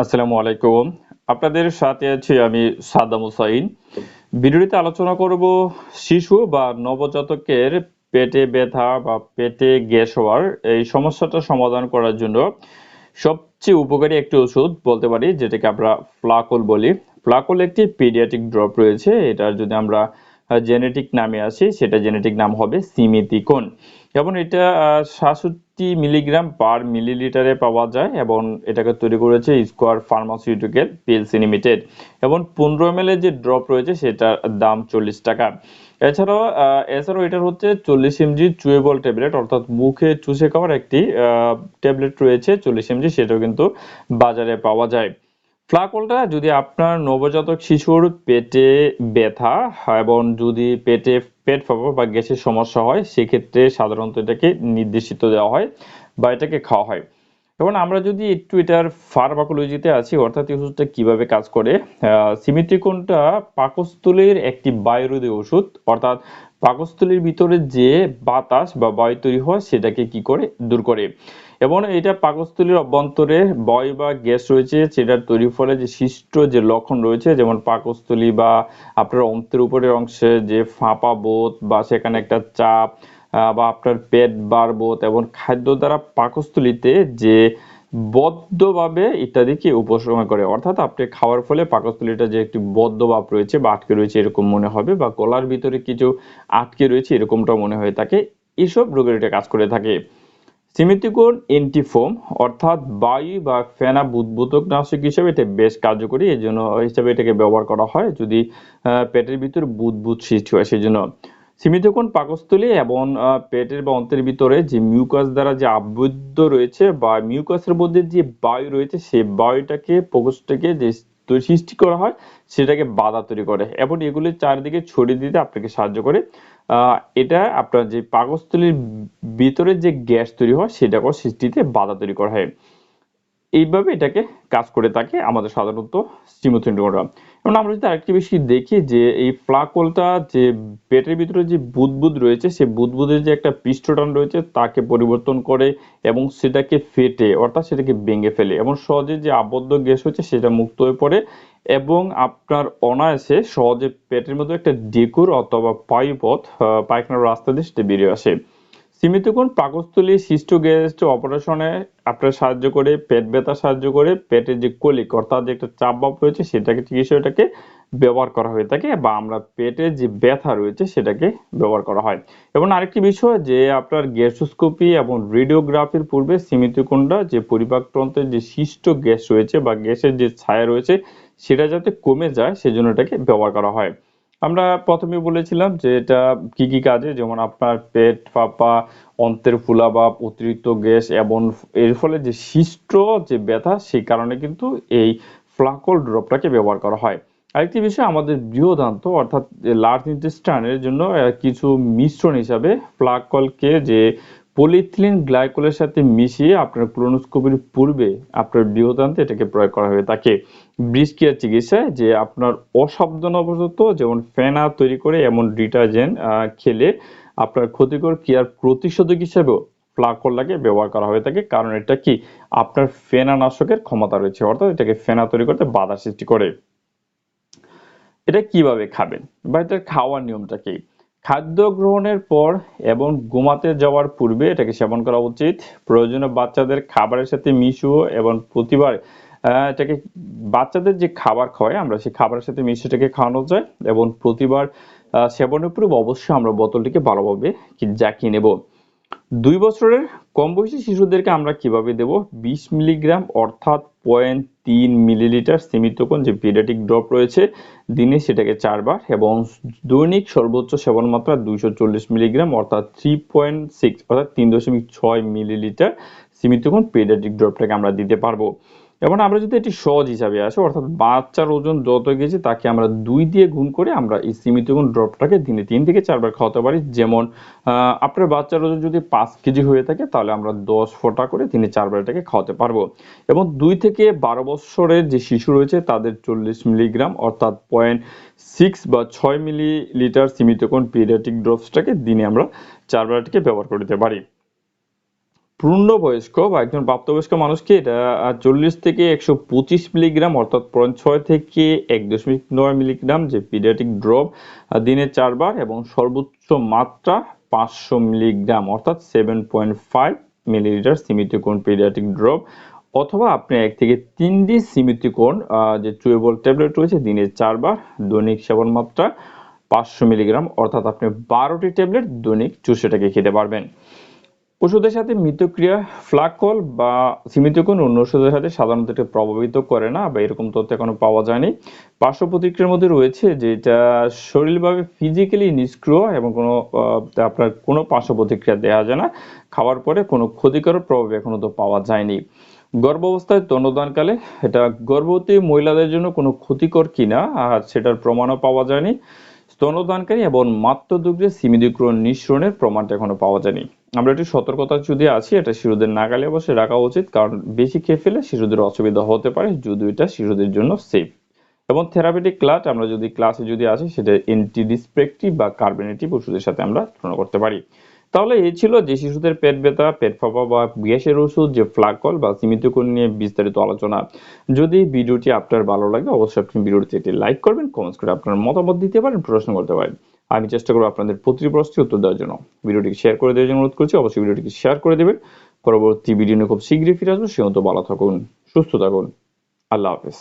আসসালামু আলাইকুম। আপনাদের সাথে আছি আমি সাদ্দাম হুসাইন। ভিডিওটিতে আলোচনা করব শিশু বা নবজাতকের পেটে ব্যথা বা পেটে গ্যাস হওয়ার এই সমস্যাটা সমাধান করার জন্য সবচেয়ে উপকারী একটি ওষুধ বলতে পারি, যেটাকে আমরা ফ্লাকল বলি। ফ্লাকল একটি পিডিয়াট্রিক ড্রপ রয়েছে। এটার যদি আমরা জেনেটিক নামে আসি সেটা জেনেটিক নাম হবে সিমিতিকোন এবং এটা সাতষট্টি মিলিগ্রাম পার মিলিলিটারে পাওয়া যায় এবং এটাকে তৈরি করেছে স্কোয়ার ফার্মাসিউটিক্যাল পিএলসি লিমিটেড এবং পনেরো এম যে ড্রপ রয়েছে, সেটার দাম চল্লিশ টাকা। এছাড়াও এছাড়াও এটার হচ্ছে চল্লিশ এমজি চুয়েবল ট্যাবলেট অর্থাৎ মুখে চুষে খাওয়ার একটি ট্যাবলেট রয়েছে, চল্লিশ এমজি সেটাও কিন্তু বাজারে পাওয়া যায়। ফ্লাকলটা যদি আপনার নবজাতক শিশুর পেটে ব্যথা এবং যদি পেটে পেট ফাঁপা বা গ্যাসের সমস্যা হয়, সেক্ষেত্রে সাধারণত এটাকে নির্দেশিত দেওয়া হয় বা এটাকে খাওয়া হয়। এবং আমরা যদি একটু এটার ফার্মাকোলজিতে আছি, অর্থাৎ এই ওষুধটা কীভাবে কাজ করে সিমিত্রিকোনটা পাকস্থলীর একটি বায়ুরোধী ওষুধ, অর্থাৎ পাকস্থলীর ভিতরে যে বাতাস বা বায়ু তৈরি হয়, সেটাকে কি করে দূর করে। এবং এটা পাকস্থলীর অভ্যন্তরে বয় বা গ্যাস রয়েছে, সেটার তৈরির ফলে যে সৃষ্ট যে লক্ষণ রয়েছে, যেমন পাকস্থলী বা আপনার অন্তের উপরের অংশে যে ফাঁপা বোধ বা সেখানে একটা চাপ বা আপনার পেট বার বোধ এবং খাদ্য দ্বারা পাকস্থলীতে যে বদ্ধভাবে ইত্যাদিকে উপশম করে। অর্থাৎ আপনি খাওয়ার ফলে পাকস্থলীটা যে একটি বদ্ধ ভাব রয়েছে বা আটকে রয়েছে এরকম মনে হবে বা গলার ভিতরে কিছু আটকে রয়েছে এরকমটা মনে হয়ে থাকে। এসব রোগের এটা কাজ করে থাকে। সিমিতিকোন এন্টিফোম অর্থাৎ বায়ু বা ফেনা বুদবুতক নাশক হিসেবে এটা বেশ কার্যকরী, এই জন্য হিসাবে এটাকে ব্যবহার করা হয় যদি পেটের ভিতর বুদবুদ সৃষ্টি হয়, সেই জন্য। সিমিতকোণ পাকস্থলী এবং পেটের বা অন্তের ভিতরে যে মিউকাস দ্বারা যে আবদ্ধ রয়েছে বা মিউকাসের মধ্যে যে বায়ু রয়েছে, সেই বায়ুটাকে প্রকোষ্ঠকে যে সৃষ্টি করা হয়, সেটাকে বাধা তৈরি করে। এবং এগুলি চারিদিকে ছড়িয়ে দিতে আপনাকে সাহায্য করে। এটা আপনার যে পাকস্থলীর ভিতরে যে গ্যাস তৈরি হয়, সেটাকেও সৃষ্টিতে বাধা তৈরি করা হয়। এইভাবে এটাকে কাজ করে থাকে আমাদের সাধারণত স্টিমোথেন্ডোরা এবং আমরা যদি আরেকটি বিষয় দেখি যে এই ফ্লাকলটা যে পেটের ভিতরে যে বুদবুদ রয়েছে সে বুদবুদের যে একটা পৃষ্ঠটান রয়েছে, তাকে পরিবর্তন করে এবং সেটাকে ফেটে, অর্থাৎ সেটাকে ভেঙে ফেলে। এবং সহজে যে আবদ্ধ গ্যাস হচ্ছে, সেটা মুক্ত হয়ে পড়ে এবং আপনার অনায়াসে সহজে পেটের মধ্যে একটা ডেকুর অথবা পায়ুপথ পায়খানার রাস্তা দিয়ে সেটা বেরিয়ে আসে। সীমিতগুণ পাকস্থলী সৃষ্ট গ্যাস অপারেশনে আপনার সাহায্য করে, পেট ব্যথা সাহায্য করে পেটের যে কলিক, অর্থাৎ যে একটা চাপ ভাব রয়েছে, সেটাকে চিকিৎসাটাকে ব্যবহার করা হয়ে থাকে বা আমরা পেটের যে ব্যথা রয়েছে, সেটাকে ব্যবহার করা হয়। এবং আরেকটি বিষয় যে আপনার গ্যাসোস্কোপি এবং রেডিওগ্রাফির পূর্বে সীমিত সীমিতকুণ্ডা যে পরিপাকতন্ত্রের যে সৃষ্ট গ্যাস রয়েছে বা গ্যাসের যে ছায়া রয়েছে, সেটা যাতে কমে যায়, সেজন্য এটাকে ব্যবহার করা হয়। আমরা প্রথমে বলেছিলাম যে এটা কি কি কাজে, যেমন আপনার পেট ফাঁপা অন্তের ফুলা বা অতিরিক্ত গ্যাস এবং এর ফলে যে সৃষ্ট, যে ব্যথা, সেই কারণে কিন্তু এই ফ্লাকল ড্রপটাকে ব্যবহার করা হয়। আরেকটি বিষয়, আমাদের বৃহদান্ত, অর্থাৎ লার্জ ইন্টেস্টাইনের জন্য কিছু মিশ্রণ হিসাবে ফ্লাকলকে যে পলিথিলিন গ্লাইকোলের সাথে মিশিয়ে আপনার ক্লোনোস্কোপির পূর্বে আপনার বৃহদান্তে এটাকে প্রয়োগ করা হয়ে থাকে ব্রিস্কিয়ার চিকিৎসায় যে আপনার অসাবধানবশত যেমন ফেনা তৈরি করে এমন ডিটারজেন্ট খেলে আপনার ক্ষতিকর ক্রিয়ার প্রতিষেধক হিসেবেও লাগে ব্যবহার করা হয়ে থাকে। কারণ এটা কি? আপনার ফেনা নাশকের ক্ষমতা রয়েছে, অর্থাৎ এটাকে ফেনা তৈরি করতে বাধা সৃষ্টি করে। এটা কীভাবে খাবেন? বা এটার খাওয়ার নিয়মটা কি? খাদ্য গ্রহণের পর এবং ঘুমাতে যাওয়ার পূর্বে এটাকে সেবন করা উচিত। প্রয়োজনে বাচ্চাদের খাবারের সাথে মিশুও এবং প্রতিবার এটাকে বাচ্চাদের যে খাবার খাওয়াই, আমরা সেই খাবারের সাথে মিশিয়ে এটাকে খাওয়ানো যায় এবং প্রতিবার সেবনের পূর্বে অবশ্যই আমরা বোতলটিকে ভালোভাবে জাকিয়ে নেব। দুই বছরের কম বয়সী শিশুদেরকে আমরা কীভাবে দেব? বিশ মিলিগ্রাম, অর্থাৎ পয়েন্ট তিন মিলিলিটার সীমিতকোণ যে পিডাটিক ড্রপ রয়েছে, দিনে সেটাকে চারবার এবং দৈনিক সর্বোচ্চ সেবন মাত্রা দুইশো চল্লিশ মিলিগ্রাম অর্থাৎ থ্রি পয়েন্ট সিক্স অর্থাৎ তিন দশমিক ছয় মিলিলিটার সীমিতকোণ পিডিয়াটিক ড্রপটাকে আমরা দিতে পারব। এবং আমরা যদি এটি সহজ হিসাবে আসি, অর্থাৎ বাচ্চার ওজন যত গেছে তাকে আমরা দুই দিয়ে গুণ করে আমরা এই সীমিত গুণ ড্রপটাকে দিনে তিন থেকে চারবার খাওয়াতে পারি। যেমন আপনার বাচ্চার ওজন যদি পাঁচ কেজি হয়ে থাকে, তাহলে আমরা দশ ফোঁটা করে তিনে চারবার এটাকে খাওয়াতে পারব। এবং দুই থেকে বারো বছরের যে শিশু রয়েছে, তাদের চল্লিশ মিলিগ্রাম, অর্থাৎ পয়েন্ট সিক্স বা ছয় মিলিলিটার সীমিত কোন পিরিয়াটিক ড্রপসটাকে দিনে আমরা চারবার এটাকে ব্যবহার করতে পারি। পূর্ণবয়স্ক বা একজন প্রাপ্তবয়স্ক মানুষকে এটা চল্লিশ থেকে একশো পঁচিশ মিলিগ্রাম অর্থাৎ ছয় থেকে এক দশমিক নয় মিলিগ্রাম যে পিডিয়াটিক ড্রপ দিনে চারবার এবং সর্বোচ্চ মাত্রা পাঁচশো মিলিগ্রাম অর্থাৎ seven point five millilitre simethicone paediatric drop অথবা আপনি এক থেকে তিনটি সিমিটিকোন যে চুয়েবল ট্যাবলেট রয়েছে, দিনে চারবার দৈনিক সেবন মাত্রা পাঁচশো মিলিগ্রাম অর্থাৎ আপনি বারোটি ট্যাবলেট দৈনিক চুষেটাকে খেতে পারবেন। ওষুধের সাথে মিতক্রিয়া ফ্লাকল বা সিমিতোকন অন্য ওষুধের সাথে সাধারণত এটা প্রভাবিত করে না বা এরকম তথ্য এখনও পাওয়া যায়নি। পার্শ্ব প্রতিক্রিয়ার মধ্যে রয়েছে যে এটা শরীরভাবে ফিজিক্যালি নিষ্ক্রিয় এবং কোনো আপনার কোনো পার্শ্ব প্রতিক্রিয়া দেওয়া যায় না। খাওয়ার পরে কোনো ক্ষতিকর প্রভাব এখনও তো পাওয়া যায়নি। গর্ভাবস্থায় তন্নদানকালে এটা গর্ভবতী মহিলাদের জন্য কোনো ক্ষতিকর কিনা আর সেটার প্রমাণও পাওয়া যায়নি। স্তনদানকারী এবং মাত্রদুগ্ধে সিমিদিক্রণ নিঃসরণের প্রমাণটা এখনও পাওয়া যায়নি। আমরা একটু সতর্কতা যদি আছি, এটা শিশুদের নাগালে অবশ্যই রাখা উচিত, কারণ বেশি খেয়ে ফেলে শিশুদের অসুবিধা হতে পারে, যদি এটা শিশুদের জন্য সেফ এবং থেরাপিটিক ক্লাস আমরা যদি ক্লাসে যদি আসি, সেটা এন্টিডিসপেক্টিভ বা কার্বেনেটিভ ওষুধের সাথে আমরা তুলনা করতে পারি। তাহলে এই ছিল যে শিশুদের পেট ব্যথা, পেট ফাঁপা বা গ্যাসের ওষুধ, যে ফ্লাকল বা সীমিতকোণ নিয়ে বিস্তারিত আলোচনা। যদি ভিডিওটি আপনার ভালো লাগে, অবশ্যই আপনি ভিডিওটি লাইক করবেন কমেন্টস করে আপনার মতামত দিতে পারেন, প্রশ্ন করতে পারেন। আমি চেষ্টা করব আপনাদের প্রতিটি প্রশ্নের উত্তর দেওয়ার জন্য। ভিডিওটিকে শেয়ার করে দেওয়ার জন্য অনুরোধ করছি, অবশ্যই ভিডিওটিকে শেয়ার করে দেবেন। পরবর্তী ভিডিও নিয়ে খুব শীঘ্রই ফিরে আসব। সে মতো ভালো থাকুন, সুস্থ থাকুন। আল্লাহ হাফেজ।